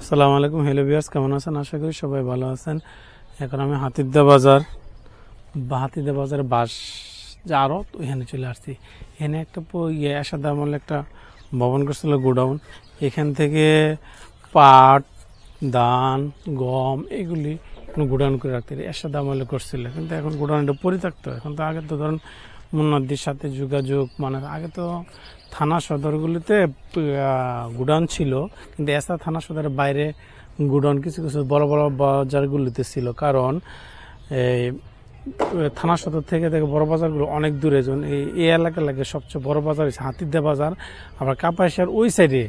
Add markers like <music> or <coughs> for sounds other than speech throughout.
আসসালামু আলাইকুম হ্যালো বিয়ার্স কেমন আছেন? আশা করি সবাই ভালো আছেন। এখন আমি হাতিরদা বাজার, বা হাতিরদা বাজারে বাস যে আরও এখানে চলে আসছি। এখানে একটা ইয়ে আসাদ আমল একটা ভবন করছিল, গোডাউন। এখান থেকে পাট, ধান, গম, এগুলি গোডাউন করে রাখতে। এরশাদ আমলে করছিল। কিন্তু এখন গোডাউনটা পরিত্যক্ত। এখন তো আগে তো ধরুন মুন্নদির সাথে যোগাযোগ মানে আগে তো থানা সদরগুলিতে গুডাউন ছিল, কিন্তু এসা থানা সদরের বাইরে গুডাউন কিছু কিছু বড় বড় বাজারগুলিতে ছিল। কারণ, এই, থানা সদর থেকে থেকে বড় বাজারগুলো অনেক দূরে। যেমন এই এলাকা লাগে সবচেয়ে বড় বাজার হচ্ছে হাতিদ্দা বাজার। আবার কাপাসিয়ার ওই সাইডে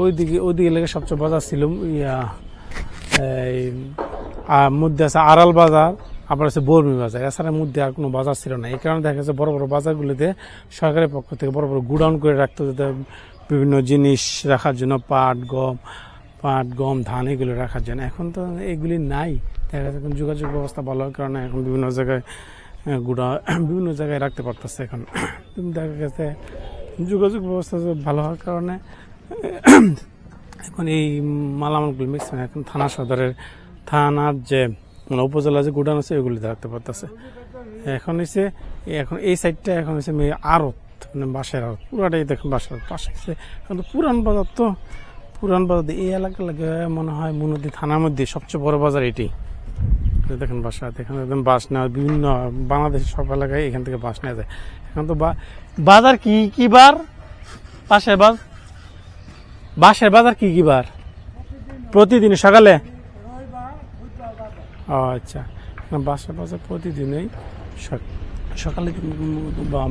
ওই দিকে ওই দিকে লেগে সবচেয়ে বাজার ছিল, ইয়া, এই মধ্যে আছে আড়াল বাজার। আবার আছে বর্মি বাজার। এছাড়া মধ্যে আর কোনো বাজার ছিল না। এই কারণে দেখা যাচ্ছে বড় বড় বাজারগুলিতে সরকারের পক্ষ থেকে বড় বড় গুডাউন করে রাখতে যাতে বিভিন্ন জিনিস রাখার জন্য পাট, গম পাট, গম, ধান এগুলো রাখার জন্য। এখন তো এগুলি নাই। দেখা যাচ্ছে এখন যোগাযোগ ব্যবস্থা ভালো হওয়ার কারণে এখন বিভিন্ন জায়গায় গুড়া <coughs> বিভিন্ন জায়গায় রাখতে পারতেছে এখন। দেখা গেছে যোগাযোগ ব্যবস্থা ভালো হওয়ার কারণে, <coughs> এখন এই মালামালগুলো ম্যাক্সিমাম এখন থানা সদরের, থানার যে মানে উপজেলা যে গুডাউন আছে ওইগুলিতে রাখতে পারতেছে। এখন হচ্ছে এখন এই সাইডটা এখন হচ্ছে আড়ত মানে বাসের আড়ত। পুরাটাই দেখেন বাসের। পাশে এখন পুরান বাজার তো, পুরান বাজার এই এলাকা লাগে মনে হয় মনোদি থানার মধ্যে সবচেয়ে বড় বাজার এটি। দেখেন বাসা এখানে একদম বাস নেওয়া, বিভিন্ন বাংলাদেশের সব এলাকায় এখান থেকে বাস নেওয়া যায়। এখন তো বাজার কি কি বার? পাশের বাজার? বাসের বাজার কি কি বার? প্রতিদিন সকালে? ও আচ্ছা। বাসা বাজার প্রতিদিনই সক- সকালে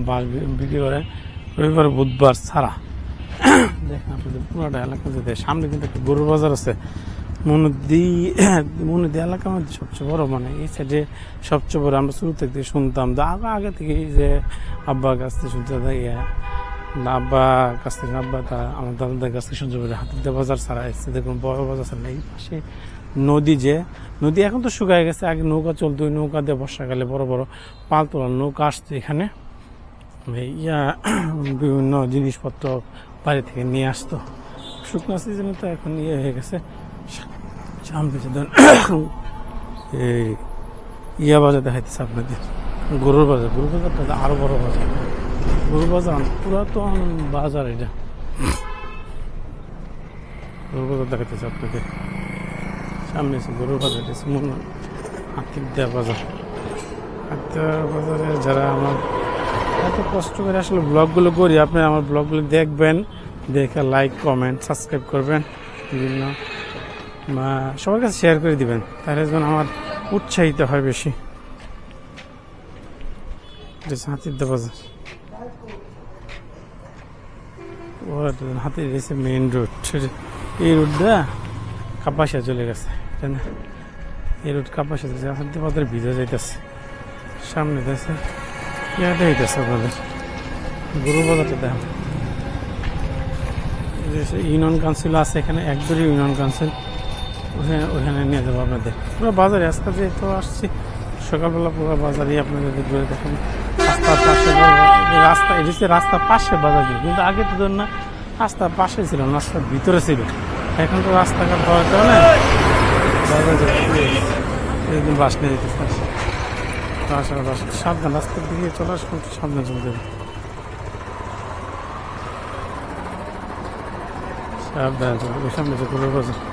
বাস বিক্রি করে? রবিবার, বুধবার ছাড়া। <coughs> দেখেন আপনাদের পুরোটা এলাকা যেতে সামনে কিন্তু একটা গরুর বাজার আছে। মনুদি <coughs> মনুদি এলাকার মধ্যে সবচেয়ে বড় মানে এই সাইডে সবচেয়ে বড়। আমরা শুরু থেকে শুনতাম আগে আগে থেকে যে আব্বা কাছ থেকে শুনতে ইয়ে আব্বা কাছ থেকে, আব্বা তা আমার দাদাদের কাছ থেকে শুনতে পারি হাতের বাজার ছাড়া এসছে। দেখুন, বড় বাজার ছাড়া। এই পাশে নদী যে নদী এখন তো শুকায় গেছে। আগে নৌকা চলতো, ওই নৌকা দিয়ে বর্ষাকালে বড় বড় পাল তোলা নৌকা আসতো এখানে। ইয়া, বিভিন্ন জিনিসপত্র বাড়ি থেকে নিয়ে আসতো। শুকনো সিজনে তো এখন ইয়ে হয়ে গেছে। এই, ইয়া বাজার দেখাইতেছে আপনাদের। গরুর বাজার। গরুর বাজারটা আরও বড় বাজার। গরুর বাজার পুরাতন বাজার এটা। গরুর বাজার দেখাইতেছে আপনাদের। সামনে এসে গরুর বাজার এটা মনে বাজার। হাতির বাজারে যারা আমার এত কষ্ট করে আসলে ব্লগগুলো করি, আপনি আমার ব্লগগুলো দেখবেন, দেখে লাইক কমেন্ট সাবস্ক্রাইব করবেন। বিভিন্ন, বা সবার কাছে শেয়ার করে দিবেন, তাহলে যেন আমার উৎসাহিত হয় বেশি। এটা হাতির দা বাজার। হাতির গেছে মেইন রোড এই রোডটা কাপাসিয়া চলে গেছে। তাই না এই রোড কাপাসিয়া চলে গেছে হাতির বাজার ভিজে যাইতেছে। সামনে গেছে ইয়াটা হইতেছে আপনাদের গরু বাজারটা দেখ। ইউনিয়ন কাউন্সিল আছে এখানে একদরই ইউনিয়ন কাউন্সিল। ওখানে ওখানে নিয়ে যাব আপনাদের। পুরো বাজারে আজকে তো আসছি, সকালবেলা পুরো বাজারই আপনাদের ঘুরে দেখেন রাস্তার পাশে রাস্তা এটা হচ্ছে রাস্তার পাশে বাজার ছিল। কিন্তু আগে তো ধরুন না, রাস্তার পাশে ছিল রাস্তার ভিতরে ছিল। এখন তো রাস্তাঘাট হওয়ার কারণে একদিন বাস নিয়ে যেতে পারছি। আসার বাস সাবধান, রাস্তার দিকে চলার সময় একটু সাবধান চলতে হবে। সাবধান চলতে সামনে বাজার।